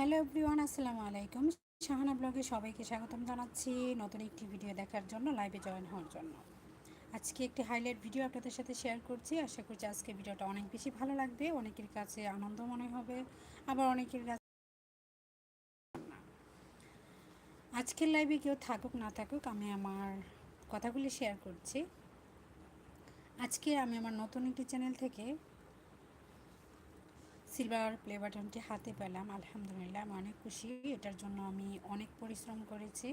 Hello everyone, আসসালামু আলাইকুম। শাহানা ব্লগে সবাইকে স্বাগতম জানাচ্ছি নতুন একটি ভিডিও দেখার জন্য, লাইভে জয়েন হওয়ার জন্য। আজকে একটি হাইলাইট ভিডিও আপনাদের সাথে শেয়ার করছি। আশা করছি আজকে ভিডিওটা অনেক বেশি ভালো লাগবে, অনেকের কাছে আনন্দ মনে হবে, আবার অনেকের কাছে আজকের লাইভে কেউ থাকুক, না থাকুক, আমি আমার কথাগুলি শেয়ার করছি। আজকে আমি আমার নতুন একটি চ্যানেল থেকে সিলভার প্লে বাটনটি হাতে পেলাম, আলহামদুলিল্লাহ আমি অনেক খুশি। এটার জন্য আমি অনেক পরিশ্রম করেছি।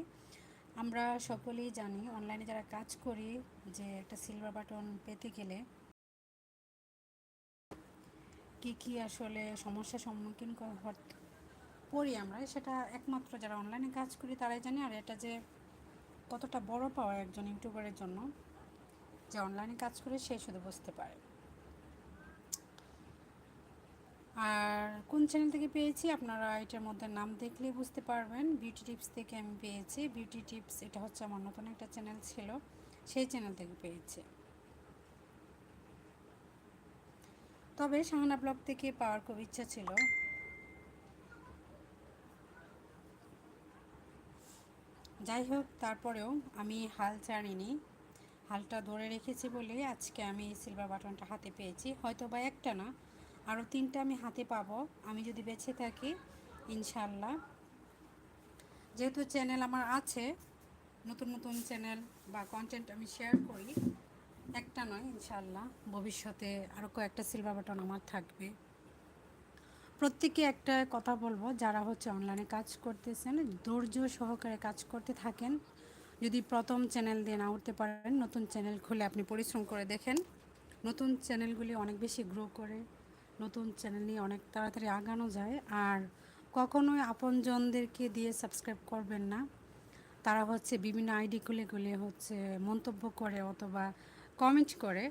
আমরা সকলেই জানি অনলাইনে যারা কাজ করি, যে একটা সিলভার বাটন পেতে গেলে কি কি আসলে সমস্যার সম্মুখীন পড়ি আমরা। সেটা একমাত্র যারা অনলাইনে কাজ করি, তারাই জানি। আর এটা যে কতটা বড় পাওয়া একজন ইউটিউবারের জন্য, যে অনলাইনে কাজ করে সে শুধু বুঝতে পারে। আর কোন চ্যানেল থেকে পেয়েছি? আপনারা এটার মধ্যে নাম দেখলেই বুঝতে পারবেন। বিউটি টিপস থেকে আমি পেয়েছি। বিউটি টিপস এটা হচ্ছে আমার নতুন একটা চ্যানেল ছিল। সেই চ্যানেল থেকে পেয়েছি। তবে সাহানা ব্লগ থেকে পাওয়ার খুব ইচ্ছা ছিল। যাই হোক, তারপরেও আমি হাল ছাড়িনি। হালটা ধরে রেখেছি বলে আজকে আমি সিলভার বাটনটা হাতে পেয়েছি। হয়তো বা একটা না আরও তিনটা আমি হাতে পাবো। আমি যদি বেছে থাকি ইনশাল্লাহ যেহেতু চ্যানেল আমার আছে, নতুন নতুন চ্যানেল বা কন্টেন্ট আমি শেয়ার করি, একটা নয় ইনশাল্লাহ ভবিষ্যতে আরও কয়েকটা সিলভার বাটন আমার থাকবে। প্রত্যেকে একটা কথা বলব, যারা হচ্ছে অনলাইনে কাজ করতেছেন, ধৈর্য সহকারে কাজ করতে থাকেন। যদি প্রথম চ্যানেল দিয়ে না উঠতে পারেন, নতুন চ্যানেল খুলে আপনি পরিশ্রম করে দেখেন। নতুন চ্যানেলগুলি অনেক বেশি গ্রো করে। নতুন চ্যানেল নিয়ে অনেক তাড়াতাড়ি আগানো যায়। আর কখনোই আপনজনদেরকে দিয়ে সাবস্ক্রাইব করবেন না। তারা হচ্ছে বিভিন্ন আইডি খুলে খুলে হচ্ছে মন্তব্য করে অথবা কমেন্ট করে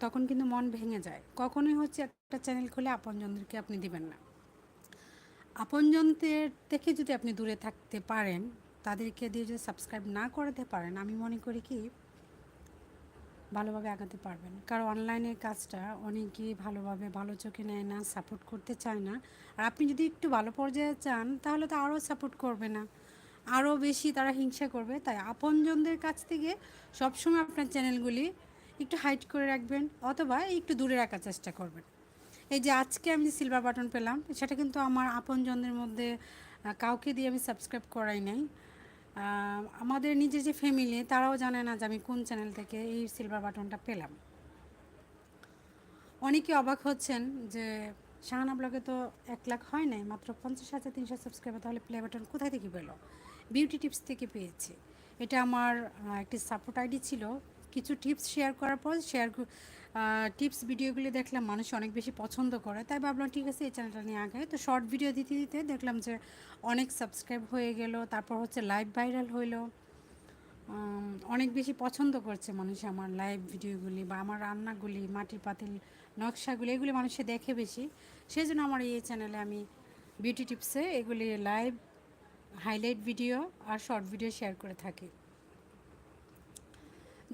তখন কিন্তু মন ভেঙে যায়। কখনোই হচ্ছে একটা চ্যানেল খুলে আপনজনদেরকে আপনি দিবেন না। আপনজনদের থেকে যদি আপনি দূরে থাকতে পারেন, তাদেরকে দিয়ে যদি সাবস্ক্রাইব না করাতে পারেন, আমি মনে করি কি ভালোভাবে আগাতে পারবেন। কারণ অনলাইনের কাজটা অনেকেই ভালোভাবে ভালো চোখে নেয় না, সাপোর্ট করতে চায় না। আর আপনি যদি একটু ভালো পর্যায়ে চান, তাহলে তো আরও সাপোর্ট করবে না। আরও বেশি তারা হিংসা করবে। তাই আপনজনদের কাছ থেকে সবসময় আপনার চ্যানেলগুলি একটু হাইট করে রাখবেন অথবা একটু দূরে রাখার চেষ্টা করবেন। এই যে আজকে আমি সিলভার বাটন পেলাম, সেটা কিন্তু আমার আপনজনদের মধ্যে কাউকে দিয়ে আমি সাবস্ক্রাইব করাই নাই। আমাদের নিজের যে ফ্যামিলি তারাও জানে না যে আমি কোন চ্যানেল থেকে এই সিলভার বাটনটা পেলাম। অনেকে অবাক হচ্ছেন যে শাহানা ব্লগে তো এক লাখ হয় নাই, মাত্র পঞ্চাশ হাজার তিনশো সাবস্ক্রাইবার তাহলে প্লে বাটন কোথায় থেকে পেল? বিউটি টিপস থেকে পেয়েছি। এটা আমার একটি সাপোর্ট আইডি ছিল কিছু টিপস শেয়ার করার পর শেয়ার টিপস ভিডিওগুলি দেখলাম মানুষ অনেক বেশি পছন্দ করে। তাই ভাবলাম, ঠিক আছে, এই চ্যানেলটা নিয়ে আগে তো শর্ট ভিডিও দিতে দিতে দেখলাম যে অনেক সাবস্ক্রাইব হয়ে গেল, তারপর হচ্ছে লাইভ ভাইরাল হইল। অনেক বেশি পছন্দ করছে মানুষ আমার লাইভ ভিডিওগুলি বা আমার রান্নাগুলি, মাটির পাতিল, নকশাগুলি, এগুলি মানুষে দেখে বেশি। সেই জন্য আমার এই চ্যানেলে আমি বিউটি টিপসে এগুলি লাইভ হাইলাইট ভিডিও আর শর্ট ভিডিও শেয়ার করে থাকি।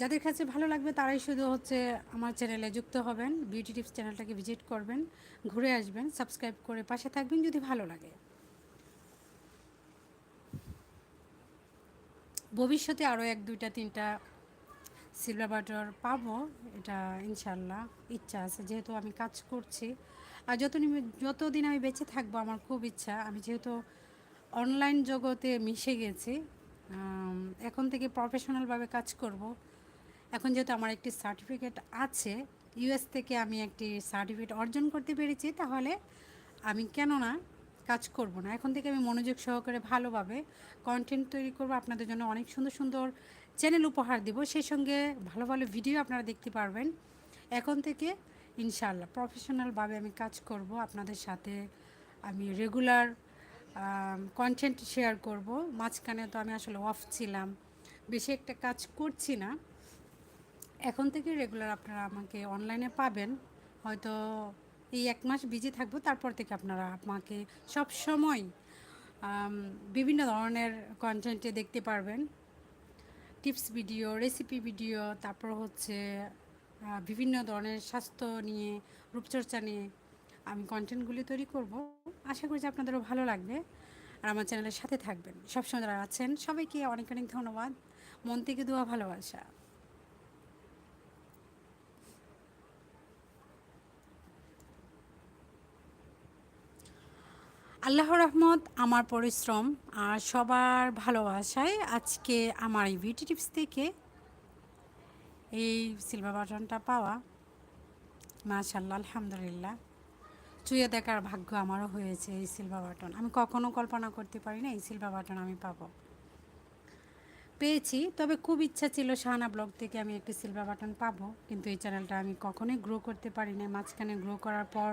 যাদের কাছে ভালো লাগবে তারাই শুধু হচ্ছে আমার চ্যানেলে যুক্ত হবেন বিউটি টিপস চ্যানেলটাকে ভিজিট করবেন, ঘুরে আসবেন সাবস্ক্রাইব করে পাশে থাকবেন যদি ভালো লাগে। ভবিষ্যতে আরও এক, দুইটা, তিনটা সিলভার বাটার পাবো, এটা ইনশাল্লাহ ইচ্ছা আছে, যেহেতু আমি কাজ করছি। আর যতদিন যতদিন আমি বেঁচে থাকব আমার খুব ইচ্ছা, আমি যেহেতু অনলাইন জগতে মিশে গেছি এখন থেকে প্রফেশনালভাবে কাজ করব। এখন যেহেতু আমার একটি সার্টিফিকেট আছে ইউএস থেকে আমি একটি সার্টিফিকেট অর্জন করতে পেরেছি, তাহলে আমি কেন না কাজ করব না। এখন থেকে আমি মনোযোগ সহকারে ভালোভাবে কন্টেন্ট তৈরি করব। আপনাদের জন্য অনেক সুন্দর সুন্দর চ্যানেল উপহার দিব। সেই সঙ্গে ভালো ভালো ভিডিও আপনারা দেখতে পারবেন। এখন থেকে ইনশাল্লাহ প্রফেশনালভাবে আমি কাজ করব। আপনাদের সাথে আমি রেগুলার কন্টেন্ট শেয়ার করব। মাঝখানে তো আমি আসলে অফ ছিলাম। বেশি একটা কাজ করছি না। এখন থেকে রেগুলার আপনারা আমাকে অনলাইনে পাবেন। হয়তো এই এক মাস বিজি থাকব, তারপর থেকে আপনারা আমাকে সব সময় বিভিন্ন ধরনের কন্টেন্টে দেখতে পারবেন। টিপস ভিডিও রেসিপি ভিডিও তারপর হচ্ছে বিভিন্ন ধরনের স্বাস্থ্য নিয়ে, রূপচর্চা নিয়ে আমি কন্টেন্টগুলি তৈরি করব। আশা করি যে আপনাদেরও ভালো লাগবে। আর আমার চ্যানেলের সাথে থাকবেন। সবসময় যারা আছেন, সবাইকে অনেক অনেক ধন্যবাদ। মন থেকে দোয়া, ভালোবাসা। আল্লাহ রহমত, আমার পরিশ্রম আর সবার ভালোবাসায় আজকে আমার এই বিউটি টিপস থেকে এই সিলভার বাটনটা পাওয়া। মাশাল্লাহ আলহামদুলিল্লাহ। চুয়ে দেখার ভাগ্য আমারও হয়েছে এই সিলভার বাটন আমি কখনো কল্পনা করতে পারি না এই সিলভার বাটন আমি পাবো। পেয়েছি, তবে খুব ইচ্ছা ছিল শাহানা ব্লগ থেকে আমি একটি সিলভার বাটন পাবো, কিন্তু এই চ্যানেলটা আমি কখনোই গ্রো করতে পারি না মাঝখানে গ্রো করার পর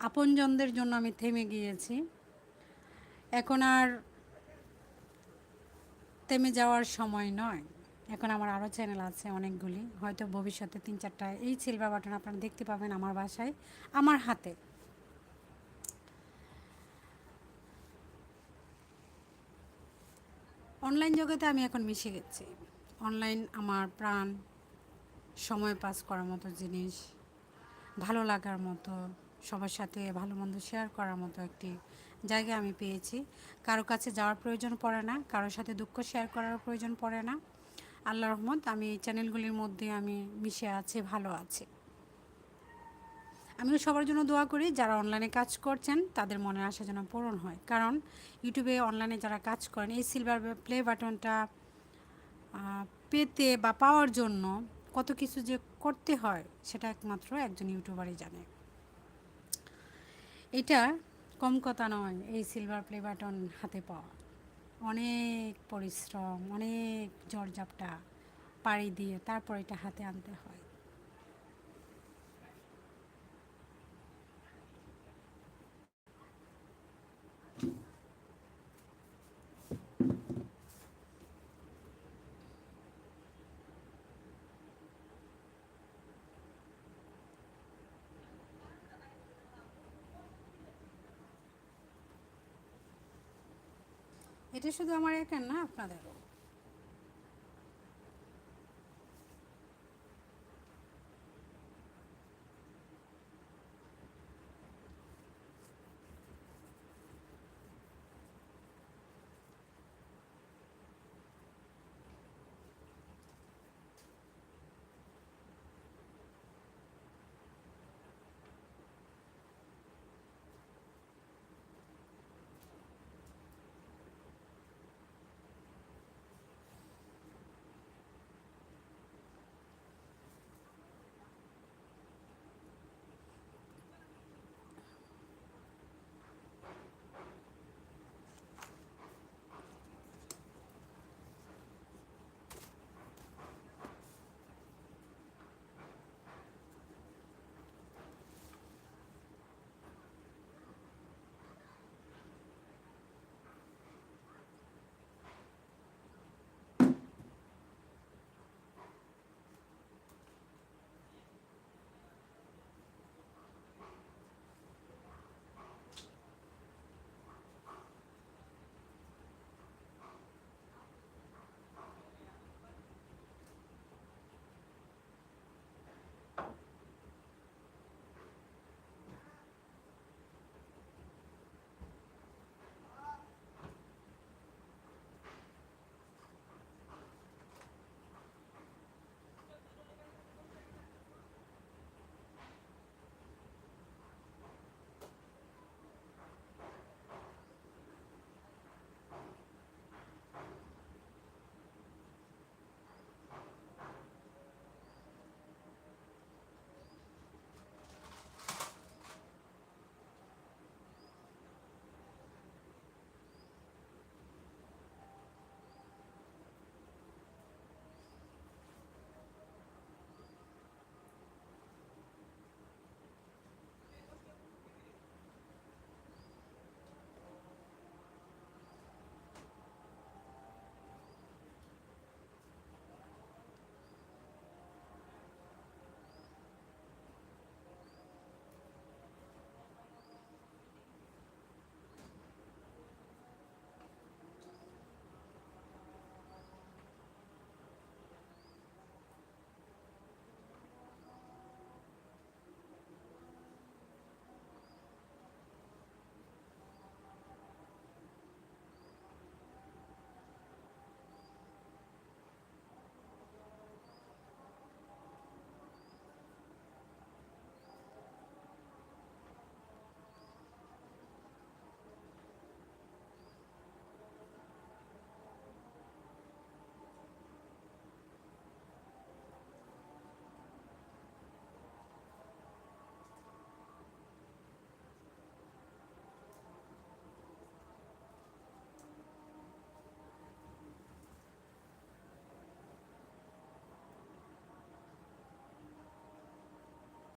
আপনজনদের জন্য আমি থেমে গিয়েছি। এখন আর থেমে যাওয়ার সময় নয়। এখন আমার আরও চ্যানেল আছে অনেকগুলি। হয়তো ভবিষ্যতে তিন চারটা এই সিলভার বাটন আপনারা দেখতে পাবেন আমার বাসায়, আমার হাতে। অনলাইন জগতে আমি এখন মিশে গেছি। অনলাইন আমার প্রাণ, সময় পাস করার মতো জিনিস, ভালো লাগার মতো। সবার সাথে ভালো মন্দ শেয়ার করার মতো একটি জায়গা আমি পেয়েছি। কারও কাছে যাওয়ার প্রয়োজন পড়ে না কারোর সাথে দুঃখ শেয়ার করার প্রয়োজন পড়ে না। আল্লাহ রহমত, আমি এই চ্যানেলগুলির মধ্যে আমি মিশে আছি, ভালো আছি। আমিও সবার জন্য দোয়া করি, যারা অনলাইনে কাজ করছেন, তাদের মনের আশা যেন পূরণ হয়। কারণ ইউটিউবে অনলাইনে যারা কাজ করেন, এই সিলভার প্লে বাটনটা পেতে বা পাওয়ার জন্য কত কিছু যে করতে হয়, সেটা একমাত্র একজন ইউটিউবারই জানে। এটা কম কথা নয়, এই সিলভার প্লে বাটন হাতে পাওয়া। অনেক পরিশ্রম, অনেক জরজাপটা পাড়ি দিয়ে তারপর এটা হাতে আনতে হয়। এটা শুধু আমার একার না আপনাদেরও।